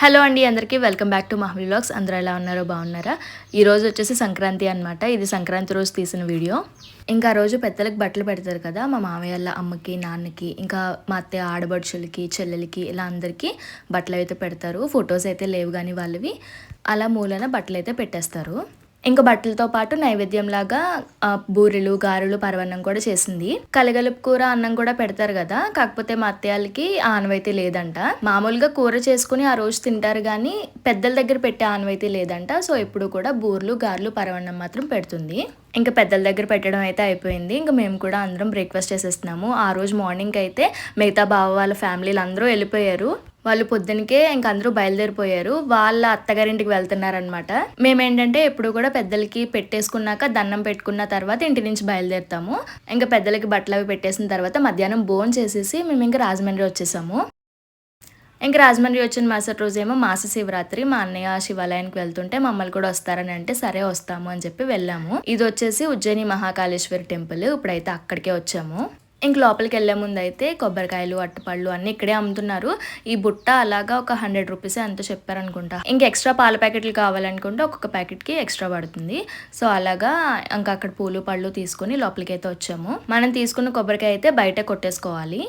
Hello అండి అందరికీ welcome back to Mahammi vlogs. అందరూ ఎలా ఉన్నారో బాగున్నారా? ఈరోజు వచ్చేసి సంక్రాంతి అన్నమాట. ఇది సంక్రాంతి రోజు తీసిన వీడియో. ఇంకా ఆ రోజు పెద్దలకు బట్టలు పెడతారు కదా మా మామయ్య వాళ్ళ అమ్మకి నాన్నకి ఇంకా మా అత్తయ్య ఆడబడుచులకి చెల్లెలకి ఇలా అందరికీ బట్టలు అయితే పెడతారు. ఫొటోస్ అయితే లేవు కానీ వాళ్ళవి. అలా మూలన బట్టలు అయితే పెట్టేస్తారు. ఇంకా బట్టలతో పాటు నైవేద్యంలాగా బూరెలు గారెలు పరవన్నం కూడా చేసింది. కలగలుపు కూర అన్నం కూడా పెడతారు కదా. కాకపోతే మా అత్తయ్యలకి ఆనవైతే లేదంట. మామూలుగా కూర చేసుకుని ఆ రోజు తింటారు కానీ పెద్దల దగ్గర పెట్టే ఆనవైతే లేదంట. సో ఎప్పుడు కూడా బూరెలు గారెలు పరవన్నం మాత్రం పెడుతుంది. ఇంకా పెద్దల దగ్గర పెట్టడం అయితే అయిపోయింది. ఇంకా మేము కూడా అందరం బ్రేక్ఫాస్ట్ చేసేస్తున్నాము. ఆ రోజు మార్నింగ్ అయితే మిగతా బావ వాళ్ళ ఫ్యామిలీలు అందరూ వెళ్ళిపోయారు. వాళ్ళు పొద్దునకే ఇంక అందరూ బయలుదేరిపోయారు. వాళ్ళ అత్తగారింటికి వెళ్తున్నారనమాట మేమేంటంటే ఎప్పుడు కూడా పెద్దలకి పెట్టేసుకున్నాక దండం పెట్టుకున్న తర్వాత ఇంటి నుంచి బయలుదేరుతాము. ఇంకా పెద్దలకి బట్టలు అవి పెట్టేసిన తర్వాత మధ్యాహ్నం భోజనం చేసేసి మేము ఇంకా రాజమండ్రి వచ్చేసాము. ఇంకా రాజమండ్రి వచ్చిన మరుసటి రోజేమో మాస శివరాత్రి. మా అన్నయ్య శివాలయానికి వెళ్తుంటే మమ్మల్ని కూడా వస్తారని అంటే సరే వస్తాము అని చెప్పి వెళ్ళాము. ఇది వచ్చేసి ఉజ్జయిని మహాకాళేశ్వరి టెంపుల్. ఇప్పుడైతే అక్కడికే వచ్చాము. ఇంక లోపలికి వెళ్ళే ముందు అయితే కొబ్బరికాయలు అట్టపళ్ళు అన్నీ ఇక్కడే అమ్ముతున్నారు. ఈ బుట్ట అలాగా ఒక హండ్రెడ్ రూపీస్ ఎంతో చెప్పారనుకుంటా. ఇంకా ఎక్స్ట్రా పాల ప్యాకెట్లు కావాలనుకుంటే ఒక్కొక్క ప్యాకెట్కి ఎక్స్ట్రా పడుతుంది. సో అలాగా ఇంకా అక్కడ పూలు పళ్ళు తీసుకొని లోపలికి అయితే వచ్చాము. మనం తీసుకున్న కొబ్బరికాయ అయితే బయట కొట్టేసుకోవాలి.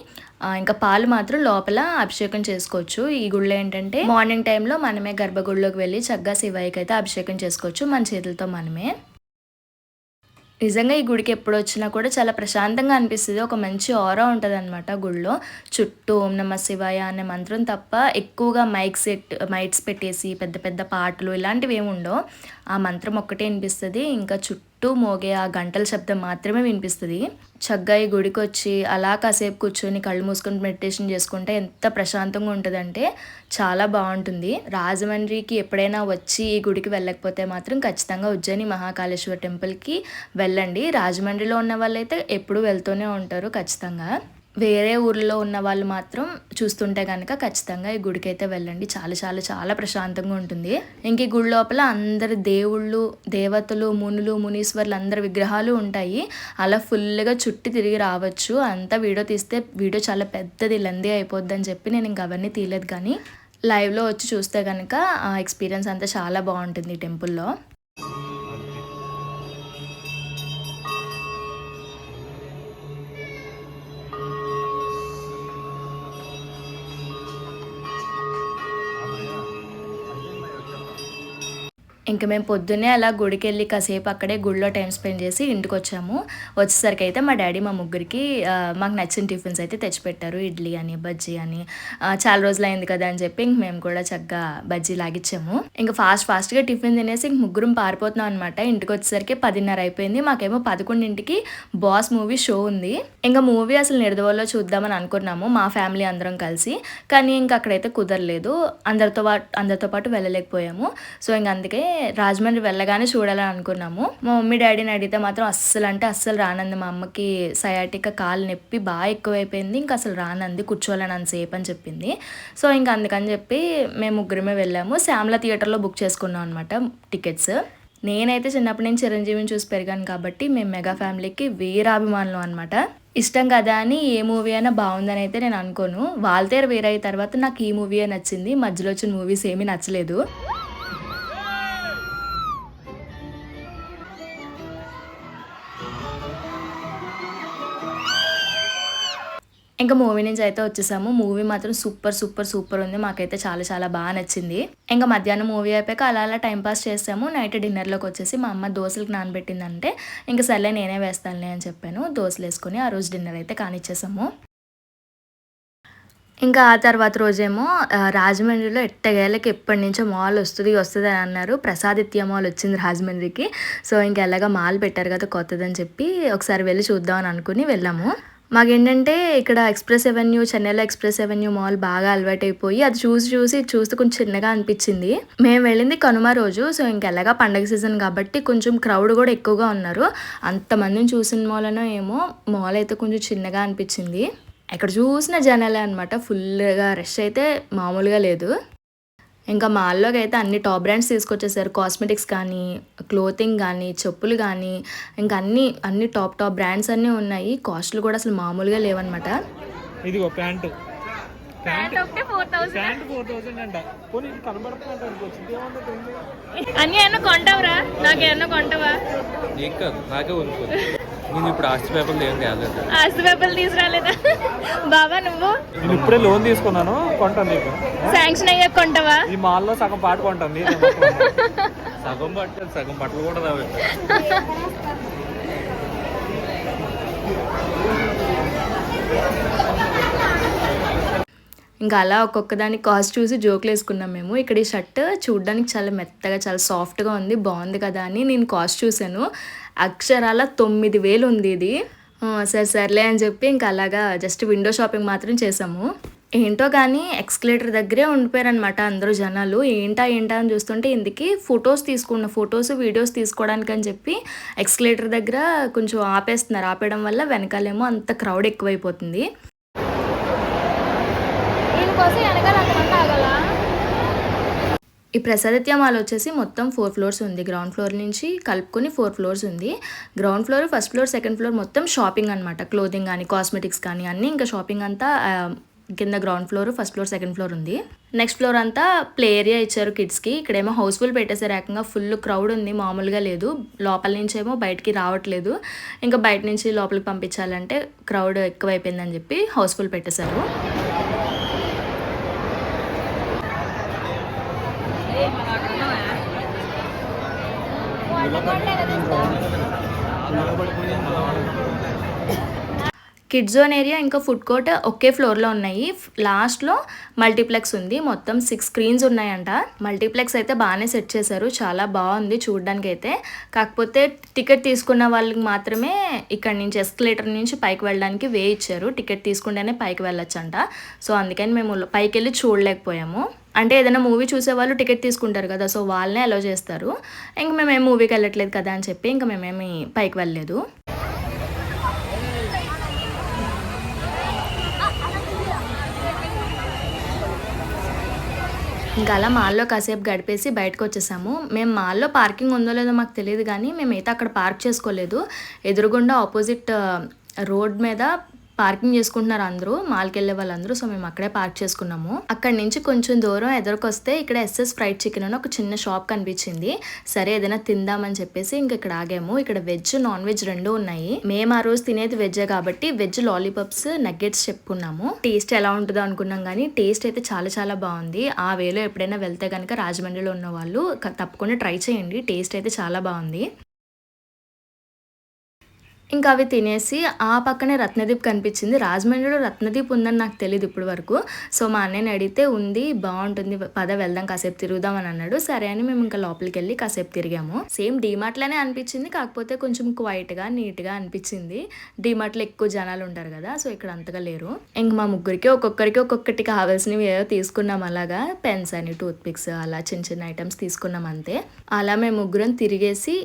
ఇంకా పాలు మాత్రం లోపల అభిషేకం చేసుకోవచ్చు. ఈ గుళ్ళో ఏంటంటే మార్నింగ్ టైంలో మనమే గర్భగుడిలోకి వెళ్ళి చక్కగా శివయ్యకి అయితే అభిషేకం చేసుకోవచ్చు మన చేతులతో మనమే. నిజంగా ఈ గుడికి ఎప్పుడు వచ్చినా కూడా చాలా ప్రశాంతంగా అనిపిస్తుంది. ఒక మంచి ఆరా ఉంటుంది అనమాట గుడిలో చుట్టూ ఓం నమ శివాయ అనే మంత్రం తప్ప ఎక్కువగా మైక్ సెట్ మైట్స్ పెట్టేసి పెద్ద పెద్ద పాటలు ఇలాంటివి ఏమి ఉండవు ఆ మంత్రం ఒక్కటే అనిపిస్తుంది ఇంకా చుట్టూ మోగే ఆ గంటల శబ్దం మాత్రమే వినిపిస్తుంది. చక్కగా ఈ గుడికి వచ్చి అలా కాసేపు కూర్చొని కళ్ళు మూసుకొని మెడిటేషన్ చేసుకుంటే ఎంత ప్రశాంతంగా ఉంటుందంటే చాలా బాగుంటుంది. రాజమండ్రికి ఎప్పుడైనా వచ్చి ఈ గుడికి వెళ్ళకపోతే మాత్రం ఖచ్చితంగా ఉజ్జయిని మహాకాళేశ్వర టెంపుల్కి వెళ్ళండి. రాజమండ్రిలో ఉన్న వాళ్ళైతే ఎప్పుడు వెళ్తూనే ఉంటారు ఖచ్చితంగా. వేరే ఊర్లో ఉన్న వాళ్ళు మాత్రం చూస్తుంటే కనుక ఖచ్చితంగా ఈ గుడికి అయితే వెళ్ళండి. చాలా చాలా చాలా ప్రశాంతంగా ఉంటుంది. ఇంక ఈ గుడి లోపల అందరి దేవుళ్ళు దేవతలు మునులు మునీశ్వర్లు అందరి విగ్రహాలు ఉంటాయి. అలా ఫుల్గా చుట్టి తిరిగి రావచ్చు. అంతా వీడియో తీస్తే వీడియో చాలా పెద్దది లెందీ అయిపోద్ది అని చెప్పి నేను ఇంక అవన్నీ తీయలేదు. కానీ లైవ్లో వచ్చి చూస్తే కనుక ఆ ఎక్స్పీరియన్స్ అంతా చాలా బాగుంటుంది ఈ టెంపుల్లో. ఇంక మేము పొద్దున్నే అలా గుడికి వెళ్ళి కాసేపు అక్కడే గుడిలో టైం స్పెండ్ చేసి ఇంటికి వచ్చాము వచ్చేసరికి అయితే మా డాడీ మా ముగ్గురికి మాకు నచ్చిన టిఫిన్స్ అయితే తెచ్చిపెట్టారు. ఇడ్లీ అని బజ్జీ అని చాలా రోజులు అయింది కదా అని చెప్పి ఇంక మేము కూడా చక్కగా బజ్జీ లాగిచ్చాము. ఇంకా ఫాస్ట్ ఫాస్ట్గా టిఫిన్ తినేసి ఇంక ముగ్గురం పారిపోతున్నాం అనమాట ఇంటికి వచ్చేసరికి పదిన్నర అయిపోయింది. మాకేమో పదకొండింటికి బాస్ మూవీ షో ఉంది. ఇంకా మూవీ అసలు నిర్దవల్లో చూద్దామని అనుకున్నాము. మా ఫ్యామిలీ అందరం కలిసి. కానీ ఇంకా అక్కడైతే కుదరలేదు. అందరితో పాటు అందరితో పాటు వెళ్ళలేకపోయాము. సో ఇంక అందుకే రాజమండ్రి వెళ్ళగానే చూడాలని అనుకున్నాము మా మమ్మీ డాడీని అడిగితే మాత్రం అస్సలు అంటే అస్సలు రానంది. మా అమ్మకి సయాటిక కాలు నొప్పి బాగా ఎక్కువైపోయింది. ఇంకా అసలు రానంది కూర్చోవాలని అంతసేపు అని చెప్పింది. సో ఇంకా అందుకని చెప్పి మేము ముగ్గురమే వెళ్ళాము. శ్యామల థియేటర్లో బుక్ చేసుకున్నాం అనమాట టికెట్స్. నేనైతే చిన్నప్పటి నుంచి చిరంజీవిని చూసి పెరిగాను కాబట్టి మేము మెగా ఫ్యామిలీకి వీరాభిమానులు అనమాట ఇష్టం కదా అని ఏ మూవీ అయినా బాగుందని అయితే నేను అనుకోను. వాళ్ళతో వేరే అయిన తర్వాత నాకు ఈ మూవీ నచ్చింది. మధ్యలో వచ్చిన మూవీస్ ఏమీ నచ్చలేదు. ఇంకా మూవీ నుంచి అయితే వచ్చేసాము. మూవీ మాత్రం సూపర్ సూపర్ సూపర్ ఉంది. మాకైతే చాలా చాలా బాగా నచ్చింది. ఇంకా మధ్యాహ్నం మూవీ అయిపోయాక అలా అలా టైం పాస్ చేసాము. నైట్ డిన్నర్లోకి వచ్చేసి మా అమ్మ దోశలకు నానబెట్టిందంటే ఇంకా సర్లే నేనే వేస్తానులే అని చెప్పాను. దోశలు వేసుకొని ఆ రోజు డిన్నర్ అయితే కానిచ్చేసాము. ఇంకా ఆ తర్వాత రోజేమో రాజమండ్రిలో ఎట్టగేళ్ళకి ఎప్పటి నుంచో మాల్ వస్తుంది వస్తుంది అని అన్నారు. ప్రసాదిత్య మాల్ వచ్చింది రాజమండ్రికి. సో ఇంకా ఎలాగ మాల్ పెట్టారు కదా కొత్తదని చెప్పి ఒకసారి వెళ్ళి చూద్దామని అనుకుని వెళ్ళాము. మాకేంటంటే ఇక్కడ ఎక్స్ప్రెస్ ఎవెన్యూ చెన్నైలో ఎక్స్ప్రెస్ ఎవెన్యూ మాల్ బాగా అలవాటైపోయి అది చూసి చూసి చూస్తే కొంచెం చిన్నగా అనిపించింది. మేము వెళ్ళింది కనుమ రోజు సో ఇంకెలాగా పండగ సీజన్ కాబట్టి కొంచెం క్రౌడ్ కూడా ఎక్కువగా ఉన్నారు. అంతమందిని చూసిన మూలనో ఏమో మాల్ అయితే కొంచెం చిన్నగా అనిపించింది. ఎక్కడ చూసిన జనాలే అనమాట ఫుల్గా రష్ అయితే మామూలుగా లేదు. ఇంకా మాల్లోకి అయితే అన్ని టాప్ బ్రాండ్స్ తీసుకొచ్చేసారు. కాస్మెటిక్స్ కానీ క్లోతింగ్ కానీ చెప్పులు కానీ ఇంకా అన్ని అన్ని టాప్ టాప్ బ్రాండ్స్ అన్నీ ఉన్నాయి. కాస్ట్లు కూడా అసలు మామూలుగా లేవన్నమాట. ప్యాంటు. ఇది అన్ని ఏమన్నా కొంటావురా? నాకేమన్నా కొంటావా? నాకే నేను ఇప్పుడు ఆస్తి పేపర్లు ఏం తేలేదు ఆస్తి పేపర్లు తీసుకురాలేదా? బాబా నువ్వు? నేను ఇప్పుడే లోన్ తీసుకున్నాను కొంటాను నీకు. శాంక్షన్ అయ్యాక కొంటావా? ఈ మాల్లో సగం పాట కొంటాను. సగం బట్టలు సగం బట్టలు కూడా రావు ఇంకా. అలా ఒక్కొక్క దానికి కాస్ట్ చూసి జోకులు వేసుకున్నాం మేము. ఇక్కడ ఈ షర్ట్ చూడడానికి చాలా మెత్తగా చాలా సాఫ్ట్గా ఉంది. బాగుంది కదా అని నేను కాస్ట్ చూశాను. అక్షరాల తొమ్మిది వేలు ఉంది ఇది సరే సర్లే అని చెప్పి ఇంకా అలాగా జస్ట్ విండో షాపింగ్ మాత్రం చేసాము. ఏంటో కానీ ఎక్స్కలేటర్ దగ్గరే ఉండిపోయారనమాట అందరూ జనాలు. ఏంటా ఏంటా అని చూస్తుంటే ఇందుకి ఫొటోస్ తీసుకున్న ఫొటోస్ వీడియోస్ తీసుకోవడానికి అని చెప్పి ఎక్స్కలేటర్ దగ్గర కొంచెం ఆపేస్తున్నారు. ఆపేయడం వల్ల వెనకాలేమో అంత క్రౌడ్ ఎక్కువైపోతుంది. దీనికోసం వెనకాల ఈ ప్రసాదిత్య మాల్ వచ్చేసి మొత్తం ఫోర్ ఫ్లోర్స్ ఉంది. గ్రౌండ్ ఫ్లోర్ నుంచి కలుపుకొని ఫోర్ ఫ్లోర్స్ ఉంది. Ground floor first floor second floor మొత్తం షాపింగ్ అనమాట క్లోదింగ్ కానీ కాస్మెటిక్స్ కానీ అన్నీ ఇంకా షాపింగ్ అంతా కింద ground floor first floor second floor ఉంది. నెక్స్ట్ ఫ్లోర్ అంతా ప్లే ఏరియా ఇచ్చారు కిడ్స్కి. ఇక్కడేమో హౌస్ఫుల్ పెట్టేసారు ఏకంగా ఫుల్ క్రౌడ్ ఉంది. మామూలుగా లేదు. లోపల నుంచి ఏమో బయటికి రావట్లేదు. ఇంకా బయట నుంచి లోపలికి పంపించాలంటే క్రౌడ్ ఎక్కువైపోయిందని చెప్పి హౌస్ఫుల్ పెట్టేశారు. కిడ్ జోన్ ఏరియా ఇంకా ఫుడ్ కోర్ట్ ఒకే ఫ్లోర్లో ఉన్నాయి. లాస్ట్లో మల్టీప్లెక్స్ ఉంది. మొత్తం సిక్స్ స్క్రీన్స్ ఉన్నాయంట. మల్టీప్లెక్స్ అయితే బాగానే సెట్ చేశారు. చాలా బాగుంది చూడడానికి అయితే కాకపోతే టికెట్ తీసుకున్న వాళ్ళకి మాత్రమే ఇక్కడ నుంచి ఎస్కలేటర్ నుంచి పైకి వెళ్ళడానికి వే ఇచ్చారు. టికెట్ తీసుకుంటేనే పైకి వెళ్ళొచ్చంట. సో అందుకని మేము పైకి వెళ్ళి చూడలేకపోయాము. అంటే ఏదైనా మూవీ చూసే వాళ్ళు టికెట్ తీసుకుంటారు కదా సో వాళ్ళనే అలో చేస్తారు. ఇంక మేమేం మూవీకి వెళ్ళట్లేదు కదా అని చెప్పి ఇంకా మేమేమి పైకి వెళ్ళలేదు. ఇంకా అలా మాల్లో కాసేపు గడిపేసి బయటకు వచ్చేసాము. మేము మాల్లో పార్కింగ్ ఉందో లేదో మాకు తెలియదు కానీ మేమైతే అక్కడ పార్క్ చేసుకోలేదు. ఎదురుగుండా ఆపోజిట్ రోడ్ మీద పార్కింగ్ చేసుకుంటున్నారు అందరూ మాల్కి వెళ్ళే వాళ్ళందరూ. సో మేము అక్కడే పార్క్ చేసుకున్నాము. అక్కడ నుంచి కొంచెం దూరం ఎదురుకొస్తే ఇక్కడ ఎస్ఎస్ ఫ్రైడ్ చికెన్ అని ఒక చిన్న షాప్ కనిపించింది. సరే ఏదైనా తిందామని చెప్పేసి ఇంక ఇక్కడ ఆగాము. ఇక్కడ వెజ్ నాన్ వెజ్ రెండు ఉన్నాయి. మేము ఆ రోజు తినేది వెజ్ కాబట్టి వెజ్ లాలీపాప్స్ నగ్గెట్స్ చెప్పుకున్నాము. టేస్ట్ ఎలా ఉంటుందో అనుకున్నాం కానీ టేస్ట్ అయితే చాలా చాలా బాగుంది. ఆ వేలో ఎప్పుడైనా వెళ్తే కనుక రాజమండ్రిలో ఉన్న వాళ్ళు తప్పకుండా ట్రై చేయండి. టేస్ట్ అయితే చాలా బాగుంది. ఇంకా అవి తినేసి ఆ పక్కనే రత్నదీప్ కనిపించింది. రాజమండ్రిలో రత్నదీప్ ఉందని నాకు తెలియదు ఇప్పటి వరకు. సో మా అన్నయ్యని అడిగితే ఉంది బాగుంటుంది పద వెళ్దాం కాసేపు తిరుగుదాం అని అన్నాడు. సరే అని మేము ఇంకా లోపలికి వెళ్ళి కాసేపు తిరిగాము. సేమ్ డీమార్ట్లోనే అనిపించింది కాకపోతే కొంచెం క్వైట్గా నీట్గా అనిపించింది. డీమార్ట్లో ఎక్కువ జనాలు ఉంటారు కదా సో ఇక్కడ అంతగా లేరు. ఇంక మా ముగ్గురికి ఒక్కొక్కరికి ఒక్కొక్కటి కావాల్సినవి ఏదో తీసుకున్నాం అలాగా. పెన్స్ అని టూత్ పిక్స్ అలా చిన్న చిన్న ఐటమ్స్ తీసుకున్నాం అంతే. అలా మేము ముగ్గురం తిరిగేసి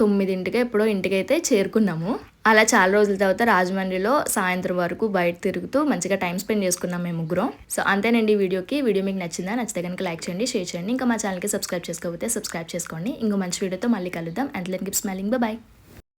తొమ్మిదింటికి ఎప్పుడో ఇంటికైతే చేరుకున్నాము. అలా చాలా రోజుల తర్వాత రాజమండ్రిలో సాయంత్రం వరకు బయట తిరుగుతూ మంచిగా టైం స్పెండ్ చేసుకున్నాం మేము ముగ్గురం. సో అంతేనండి వీడియోకి. వీడియో మీకు నచ్చిందా? నచ్చితే కనుక లైక్ చేయండి షేర్ చేయండి. ఇంకా మా ఛానల్కి సబ్స్క్రైబ్ చేసుకోకపోతే సబ్స్క్రైబ్ చేసుకోండి. ఇంకో మంచి వీడియోతో మళ్ళీ కలుద్దాం. అండ్ లెన్ గిప్ స్మైలింగ్. బాయ్